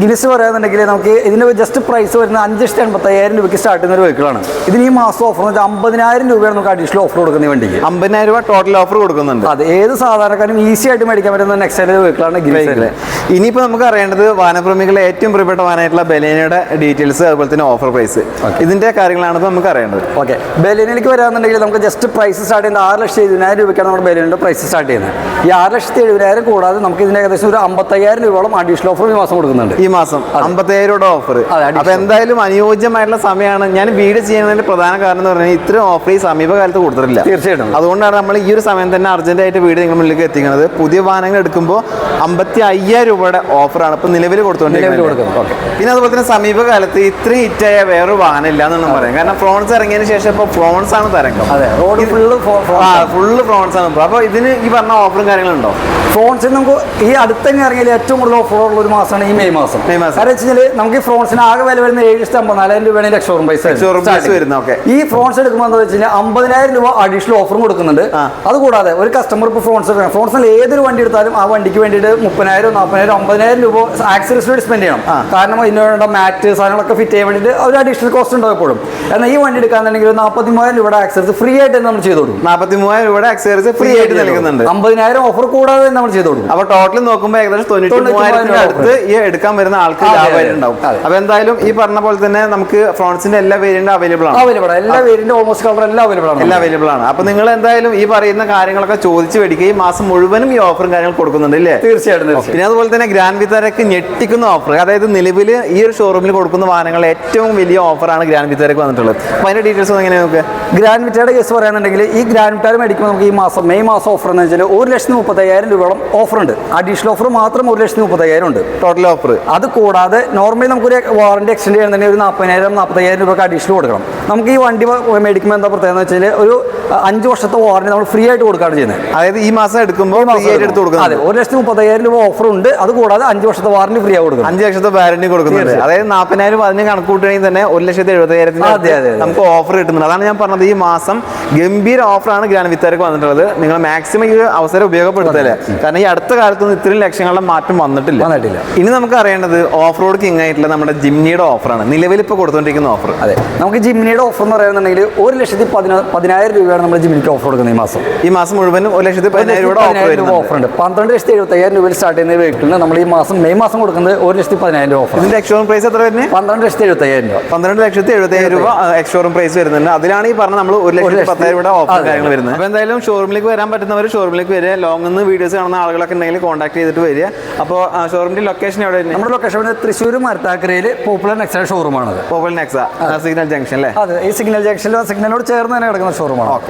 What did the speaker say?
Ignis പറയാന്നുണ്ടെങ്കിൽ നമുക്ക് ഇതിന് just price വരുന്ന അഞ്ച് ലക്ഷത്തി എൺപത്തയ്യായിരം രൂപയ്ക്ക് സ്റ്റാർട്ട് ചെയ്യുന്ന ഒരു വെഹിക്കിളാണ് ഇതിന് ഈ മാസം ഓഫർ എന്ന് വെച്ചാൽ അമ്പതിനായിരം രൂപയാണ് നമുക്ക് അഡീഷണൽ ഓഫർ കൊടുക്കുന്ന വേണ്ടി അമ്പതിനായിരം രൂപ ടോട്ടൽ ഓഫർ കൊടുക്കുന്നുണ്ട്. അത് ഏത് സാധാരണക്കാരും ഈസി ആയിട്ട് മേടിക്കാൻ പറ്റുന്ന നെക്സ്റ്റ് വെഹിക്കിളാണ് ഇഗ്നിസ് ഇനിയിപ്പോ നമുക്ക് അറിയേണ്ടത് വാനപ്രേമികളെ ഏറ്റവും പ്രിയപ്പെട്ട വാനായിട്ടുള്ള ബലേനയുടെ ഡീറ്റെയിൽസ് അതുപോലെ തന്നെ ഓഫർ പ്രൈസ് ഇതിന്റെ കാര്യങ്ങളാണ് നമുക്ക് അറിയേണ്ടത്. ഓക്കെ ബലേനയിലേക്ക് വരാമെന്നുണ്ടെങ്കിൽ നമുക്ക് ജസ്റ്റ് പ്രൈസ് സ്റ്റാർട്ട് ചെയ്യുന്നത് ആറ് ലക്ഷത്തി എഴുപതിനായിരം രൂപയ്ക്കാണ് നമ്മുടെ ബലേനയുടെ പ്രൈസ് സ്റ്റാർട്ട് ചെയ്യുന്നത്. ഈ ആറ് ലക്ഷത്തി എഴുപതിനായിരം കൂടാതെ നമുക്ക് ഇതിന് ഏകദേശം ഒരു അമ്പത്തയ്യായിരം രൂപയോളം അഡീഷണൽ ഓഫർ ഈ മാസം കൊടുക്കുന്നുണ്ട്. ഈ മാസം അമ്പത്തയ്യായിരം രൂപ ഓഫർ അപ്പോൾ എന്തായാലും അനുയോജ്യമായിട്ടുള്ള സമയമാണ്. ഞാൻ വീട് ചെയ്യുന്നതിന്റെ പ്രധാന കാരണം എന്ന് പറഞ്ഞാൽ ഇത്രയും ഓഫർ ഈ സമീപകാലത്ത് കൊടുത്തിട്ടില്ല. തീർച്ചയായിട്ടും. അതുകൊണ്ടാണ് നമ്മൾ ഈ ഒരു സമയം തന്നെ അർജന്റ് ആയിട്ട് വീട് നിങ്ങൾ മുന്നിലേക്ക് എത്തിക്കുന്നത്. പുതിയ വാഹനങ്ങൾ എടുക്കുമ്പോൾ അമ്പത്തി അയ്യായിരം രൂപയുടെ ഓഫറാണ് ഇപ്പൊ നിലവിൽ കൊടുത്തുകൊണ്ടിരിക്കുന്നത് പിന്നെ അതുപോലെ തന്നെ സമീപകാലത്ത് ഇത്രയും ഹിറ്റായ വേറൊരു വാഹനം ഇല്ല എന്നും പറയാം. കാരണം ഫ്രോൺസ് ഇറങ്ങിയതിന് ശേഷം ഇപ്പോൾ ഫ്രോൺസ് ആണ് തരംഗം. റോഡ് ഫുള്ള് ഫുള്ള് ഫ്രോൺസ് ആണ്. അപ്പൊ അപ്പോൾ ഇതിന് ഈ പറഞ്ഞ ഓഫറും കാര്യങ്ങളുണ്ടോ ഫ്രോൺസിന് നമുക്ക് ഈ അടുത്തന്നെ ഇറങ്ങിയ ഏറ്റവും കൂടുതൽ ഓഫർ ഉള്ള ഒരു മാസമാണ് ഈ മെയ് മാസം. മെയ് മാസം. കാരണം വെച്ചാൽ നമുക്ക് ഈ ഫ്രോൺസിന് ആകെ വില വരുന്ന ഏഴ് ലക്ഷത്തി അമ്പതിനായിരം രൂപയാണ് ലക്ഷോറും പൈസ. ഈ ഫ്രോൺസ് എടുക്കുമ്പോൾ എന്താ വെച്ച് കഴിഞ്ഞാൽ അമ്പതിനായിരം രൂപ അഡീഷണൽ ഓഫറും കൊടുക്കുന്നുണ്ട്. അതുകൂടാതെ ഒരു കസ്റ്റമർ ഇപ്പോൾ ഫ്രോൺസ് ഫ്രോൺസിൽ ഏതൊരു വണ്ടി എടുത്താലും ആ വണ്ടിക്ക് വേണ്ടിയിട്ട് മുപ്പതിനായിരം നാൽപ്പതിനായിരം അമ്പതിനായിരം രൂപ ആക്സറീസ് വേണ്ടി സ്പെൻഡ് ചെയ്യണം. കാരണം ഇതിന് വേണ്ട മാറ്റ് സാധനങ്ങളൊക്കെ ഫിറ്റ് ചെയ്യാൻ വേണ്ടിയിട്ട് ഒരു അഡീഷണൽ കോസ്റ്റ് ഉണ്ടാവും എപ്പോഴും. എന്നാൽ ഈ വണ്ടി എടുക്കാന്നുണ്ടെങ്കിൽ നാൽപ്പത്തി മൂവായിരം രൂപയുടെ ആക്സറീസ് ഫ്രീ ആയിട്ട് നമ്മൾ ചെയ്തു കൊടുക്കും. നാൽപ്പത്തി മൂവായിരം രൂപയുടെ ആക്സറീസ് ഫ്രീ ആയിട്ട് നൽകുന്നുണ്ട്. അമ്പതിനായിരം ഓഫർ കൂടാതെ നമ്മൾ ചെയ്തു കൊടുക്കും. അപ്പൊ ടോട്ടൽ നോക്കുമ്പോൾ ഏകദേശം തൊണ്ണൂറ്റി അടുത്ത് ഈ എടുക്കാൻ വരുന്ന ആൾക്ക് ഉണ്ടാവും അതെ, ലാഭമായിട്ടുണ്ടാവും. അതെ. അപ്പൊ എന്തായാലും ഈ പറഞ്ഞ പോലെ തന്നെ നമുക്ക് ഫ്രോൺസിന്റെ എല്ലാ വേരിയന്റും അവൈലബിൾ ആണ്. അവൈലബിൾ ആണ്. എല്ലാ വേരിയന്റ് ഓൾമോസ്റ്റ് കളർ എല്ലാം അവൈലബിൾ ആണ്. എല്ലാം അവൈലബിൾ ആണ്. അപ്പൊ നിങ്ങൾ എന്തായാലും ഈ പറയുന്ന കാര്യങ്ങളൊക്കെ ചോദിച്ചു മേടിക്കുകയും ഈ മാസം മുഴുവനും ഈ ഓഫറും കാര്യങ്ങൾ കൊടുക്കുന്നുണ്ട് അല്ലേ തീർച്ചയായിട്ടും തീർച്ചയായിട്ടും. പിന്നെ അതുപോലെ തന്നെ ഗ്രാൻഡ് വിത്താരക്ക് ഞെട്ടിക്കുന്ന ഓഫർ അതായത് നിലവിൽ ഈ ഒരു ഷോറൂമിൽ കൊടുക്കുന്ന വാഹനങ്ങൾ ഏറ്റവും വലിയ ഓഫറാണ് ഗ്രാൻഡ് വിത്താരക്ക് വന്നിട്ടുള്ളത്. അപ്പോൾ അതിന്റെ ഡീറ്റെയിൽസ് ഒന്ന് എങ്ങനെയാണ് നോക്കുക? ഗ്രാൻഡ് വിറ്റയുടെ കേസ് പറയുകയാണെന്നുണ്ടെങ്കിൽ ഈ ഗ്രാൻഡ് വിറ്റാർ മേടിക്കുമ്പോൾ നമുക്ക് ഈ മാസം മെയ് മാസം ഓഫർ എന്ന് വെച്ചാൽ ഒരു ലക്ഷത്തി മുപ്പത്തയ്യായിരം രൂപയോളം ഓഫർ ഉണ്ട്. അഡീഷണൽ ഓഫർ മാത്രം ഒരു ലക്ഷത്തി മുപ്പത്തയ്യായിരം ഉണ്ട്. ടോട്ടൽ ഓഫർ അത് കൂടാതെ നോർമലി നമുക്കൊരു വാറണ്ടി എക്സ്റ്റെൻഡ് ചെയ്യണമെന്നുണ്ടെങ്കിൽ ഒരു നാൽപ്പതിനായിരം നാൽപ്പത്തയ്യായിരം രൂപയ്ക്ക് അഡീഷണൽ കൊടുക്കണം. നമുക്ക് ഈ വണ്ടി മേടിക്കുമ്പോൾ എന്താ പ്രത്യേകത എന്ന് വെച്ചാൽ ഒരു അഞ്ച് വർഷത്തെ വാറണ്ടി നമ്മൾ ഫ്രീ ആയിട്ട് കൊടുക്കുകയാണ് ചെയ്യുന്നത്. അതായത് ഈ മാസം എടുക്കുമ്പോൾ ഫ്രീ ആയിട്ട് എടുത്ത് അതെ കൊടുക്കുന്നത് ഒരു ലക്ഷത്തി മുപ്പത്തയ്യായിരം രൂപ ഓഫർ ഉണ്ട്. അത് കൂടാതെ അഞ്ച് വർഷത്തെ വാറണ്ടി ഫ്രീ ആയി കൊടുക്കും അഞ്ച് ലക്ഷത്തെ വാറണ്ടി കൊടുക്കുന്നുണ്ട്. അതായത് നാൽപ്പതിനായിരം അതിന് കണക്ക് കൂട്ടുകയാണെങ്കിൽ തന്നെ ഒരു ലക്ഷത്തി അതെ. നമുക്ക് ഓഫർ കിട്ടുന്നുണ്ട്. അതാണ് ഞാൻ പറഞ്ഞത്. ഈ മാസം ഗംഭീര ഓഫറാണ് ഗ്രാൻഡ് വിത്താർക്ക് വന്നിട്ടുള്ളത്. നിങ്ങൾ മാക്സിമം ഈ അവസരം ഉപയോഗപ്പെടുത്തല്ലേ കാരണം ഈ അടുത്ത കാലത്തൊന്നും ഇത്രയും ലക്ഷങ്ങളുടെ മാറ്റം വന്നിട്ടില്ല. വന്നിട്ടില്ല. ഇനി നമുക്ക് അറിയേണ്ടത് ഓഫ് റോഡ് കിങ് ആയിട്ടുള്ള നമ്മുടെ ജിംനിയുടെ ഓഫറാണ് നിലവിൽ ഇപ്പോൾ കൊടുത്തുകൊണ്ടിരിക്കുന്ന ഓഫർ അതെ. നമുക്ക് ജിംനിയുടെ ഓഫർ എന്ന് പറയുന്നുണ്ടെങ്കിൽ ഒരു ലക്ഷത്തി പതിനായിരം പതിനായിരം രൂപയാണ് നമ്മൾ ജിമ്മിക്ക് ഓഫർ കൊടുക്കുന്നത് ഈ മാസം. ഈ മാസം മുഴുവനും ഒരു ലക്ഷത്തി പതിനായിരം രൂപ ഓഫർ ഉണ്ട്. പന്ത്രണ്ട് ലക്ഷത്തി എഴുപത്തി അയ്യായിരം രൂപയിൽ സ്റ്റാർട്ട് ചെയ്യുന്ന വെഹിക്കിളിന് നമ്മൾ ഈ മാസം മെയ് മാസം കൊടുക്കുന്നത് ഒരു ലക്ഷത്തി പതിനായിരം രൂപ ഓഫർ ഇതിന്റെ എക്സ്ഷോറൂം പ്രൈസ് എത്ര വരുന്നത് പന്ത്രണ്ട് ലക്ഷത്തി എഴുപത്തി അയ്യായിരം രൂപ. പന്ത്രണ്ട് ലക്ഷത്തി എഴുപത്തയ്യായിരം രൂപ എക്സ്ഷോറൂം പ്രൈസ് വരുന്നുണ്ട്. അതിലാണ് ഈ പറഞ്ഞ നമ്മൾ ഒരു ലക്ഷത്തി പത്തായിരം രൂപ ഓഫർ കാര്യങ്ങൾ വരുന്നത്. അപ്പോൾ എന്തായാലും ഷോറൂമിലേക്ക് വരാൻ പറ്റുന്നവർ ഷോറൂമിലേക്ക് വരിക. ലോങ് നിന്ന് വീഡിയോസ് കാണുന്ന ആളുകളൊക്കെ ഉണ്ടെങ്കിൽ കോൺടാക്ട് ചെയ്തിട്ട് വരിക. അപ്പോൾ ഷോറൂമിന്റെ ലൊക്കേഷൻ എവിടെ നമ്മുടെ ലൊക്കേഷൻ തൃശ്ശൂർ മരത്താക്കരയിൽ പോപ്പുലർ നെക്സൽ ഷോറൂമാണ് പോപ്പുലർ നെക്സ സിഗ്നൽ ജംഗ്ഷൻ അല്ലേ? അതെ. ഈ സിഗ്നൽ ജംഗ്ഷനിൽ സിഗ്നലിനോട് ചേർന്ന് തന്നെ കിടക്കുന്ന ഷോറൂമാണ് ഓക്കെ.